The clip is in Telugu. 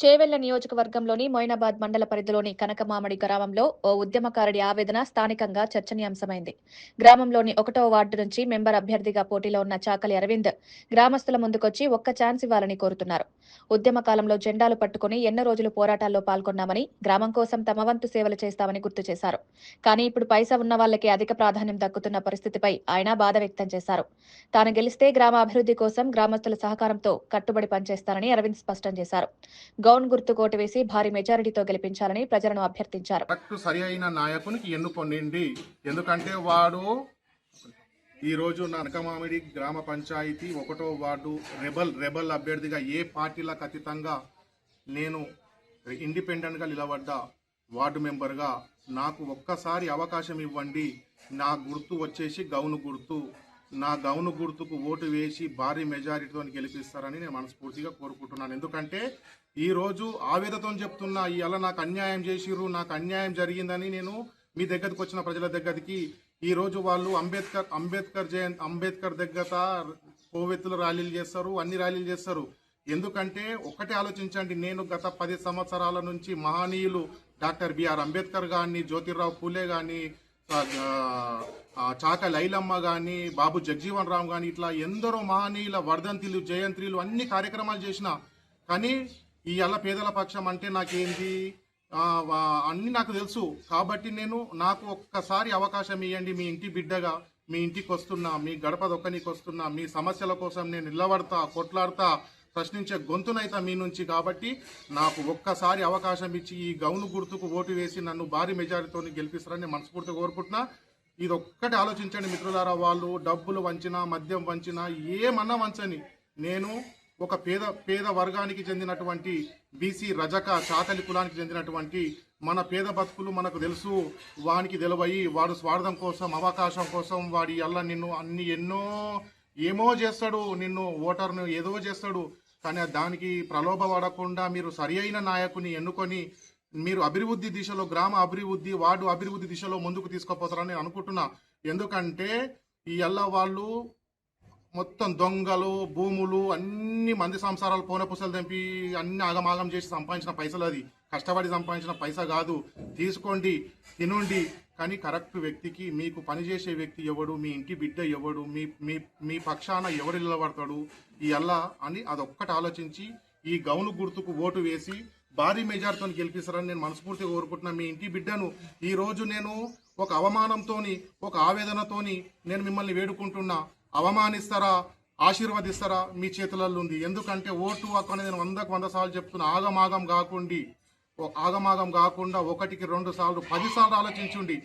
చేవెళ్ళ నియోజకవర్గంలోని మొయినాబాద్ మండల పరిధిలోని కనకమామడి గ్రామంలో ఓ ఉద్యమకారుడి ఆవేదన స్థానికంగా చర్చనీయాంశమైంది. గ్రామంలోని ఒకటో వార్డు నుంచి మెంబర్ అభ్యర్థిగా పోటీలో ఉన్న చాకలి అరవింద్ గ్రామస్తుల ముందుకొచ్చి ఒక్క ఛాన్స్ ఇవ్వాలని కోరుతున్నారు. ఉద్యమ కాలంలో జెండాలు పట్టుకుని ఎన్నో రోజులు పోరాటాల్లో పాల్గొన్నామని గ్రామం కోసం తమ వంతు సేవలు చేస్తామని గుర్తు చేశారు. కానీ ఇప్పుడు పైసా ఉన్న వాళ్ళకి అధిక ప్రాధాన్యం దక్కుతున్న పరిస్థితిపై ఆయన బాధ వ్యక్తం చేశారు. తాను గెలిస్తే గ్రామ అభివృద్ధి కోసం గ్రామస్తుల సహకారంతో కట్టుబడి పనిచేస్తారని అరవింద్ స్పష్టం చేశారు. గౌన్ గుర్తు కోటు వేసి భారీ మెజారిటీతో గెలిపించాలని ప్రజలను అభ్యర్థించారు. కరెక్ట్ సరి అయిన నాయకునికి ఎన్నుకొనిండి ఎందుకంటే వాడు ఈరోజు నరకమామిడి గ్రామ పంచాయతీ ఒకటో వార్డు రెబల్ రెబల్ అభ్యర్థిగా ఏ పార్టీలకు అతీతంగా నేను ఇండిపెండెంట్గా నిలబడ్డ వార్డు మెంబర్గా నాకు ఒక్కసారి అవకాశం ఇవ్వండి. నా గుర్తు వచ్చేసి గౌను గుర్తు. నా గౌను గుర్తుకు ఓటు వేసి భారీ మెజారిటీతో గెలిపిస్తారని నేను మనస్ఫూర్తిగా కోరుకుంటున్నాను. ఎందుకంటే ఈరోజు ఆవేదతో ఆవేదతో చెప్తున్నా ఇవాళ నాకు అన్యాయం చేసిర్రు నాకు అన్యాయం జరిగిందని నేను మీ దగ్గరకు వచ్చిన ప్రజల దగ్గరికి ఈరోజు వాళ్ళు అంబేద్కర్ అంబేద్కర్ జయంతి అంబేద్కర్ దగ్గర కోవెత్తులు ర్యాలీలు చేస్తారు అన్ని ర్యాలీలు చేస్తారు. ఎందుకంటే ఒకటే ఆలోచించండి నేను గత పది సంవత్సరాల నుంచి మహనీయులు డాక్టర్ బిఆర్ అంబేద్కర్ గాని జ్యోతిరావు పూలే గాని చాక లైలమ్మ కానీ బాబు జగ్జీవన్ రామ్ కానీ ఇట్లా ఎందరో మహనీయుల వర్ధంతిలు జయంత్రిలు అన్ని కార్యక్రమాలు చేసిన కానీ ఈ అల్ల పేదల పక్షం అంటే నాకేంది? అన్నీ నాకు తెలుసు. కాబట్టి నేను నాకు ఒక్కసారి అవకాశం ఇవ్వండి మీ ఇంటి బిడ్డగా మీ ఇంటికి వస్తున్నా మీ గడప దొక్కనికి వస్తున్నా మీ సమస్యల కోసం నేను నిలబడతా కొట్లాడతా ప్రశ్నించే గొంతునైతా మీ నుంచి కాబట్టి నాకు ఒక్కసారి అవకాశం ఇచ్చి ఈ గౌను గుర్తుకు ఓటు వేసి నన్ను భారీ మెజారిటీతో గెలిపిస్తారని నేను మనస్ఫూర్తిగా కోరుకుంటున్నా. ఇది ఒక్కటి ఆలోచించండి మిత్రులారా వాళ్ళు. డబ్బులు వంచినా మద్యం వంచినా ఏమన్నా వంచని నేను ఒక పేద పేద వర్గానికి చెందినటువంటి బీసీ రజక చాకలి కులానికి చెందినటువంటి మన పేద బతుకులు మనకు తెలుసు. వానికి తెలివయి వాడు స్వార్థం కోసం అవకాశం కోసం వాడి అల్ల నిన్ను అన్ని ఎన్నో ఏమో చేస్తాడు నిన్ను ఓటర్ను ఏదో చేస్తాడు కానీ దానికి ప్రలోభ పడకుండా మీరు సరి అయిన నాయకుని ఎన్నుకొని మీరు అభివృద్ధి దిశలో గ్రామ అభివృద్ధి వార్డు అభివృద్ధి దిశలో ముందుకు తీసుకుపోతారని అనుకుంటున్నా. ఎందుకంటే ఈ అల్ల వాళ్ళు మొత్తం దొంగలు భూములు అన్ని మంది సంసారాలు పూనపుసలు తెంపి అన్ని ఆగమాగం చేసి సంపాదించిన పైసలు అది. కష్టపడి సంపాదించిన పైస కాదు. తీసుకోండి తినండి కానీ కరెక్ట్ వ్యక్తికి మీకు పనిచేసే వ్యక్తి ఎవడు మీ ఇంటి బిడ్డ ఎవడు మీ మీ మీ పక్షాన ఎవరు నిలబడతాడు ఈ అల్లా అని అదొక్కటి ఆలోచించి ఈ గౌను గుర్తుకు ఓటు వేసి భారీ మెజార్తో గెలిపిస్తారని నేను మనస్ఫూర్తిగా కోరుకుంటున్నా. మీ ఇంటి బిడ్డను ఈ రోజు నేను ఒక అవమానంతోని ఒక ఆవేదనతోని నేను మిమ్మల్ని వేడుకుంటున్నా. అవమానిస్తారా? ఆశీర్వదిస్తారా? మీ చేతులలో ఉంది ఎందుకంటే ఓటు హక్కు అనేది నేను వందకు వంద సార్లు చెప్తున్నా. ఆగమాగం కాకుండా. ఆగమాగం కాకుండా ఒకటికి రెండు సార్లు పది సార్లు ఆలోచించుండి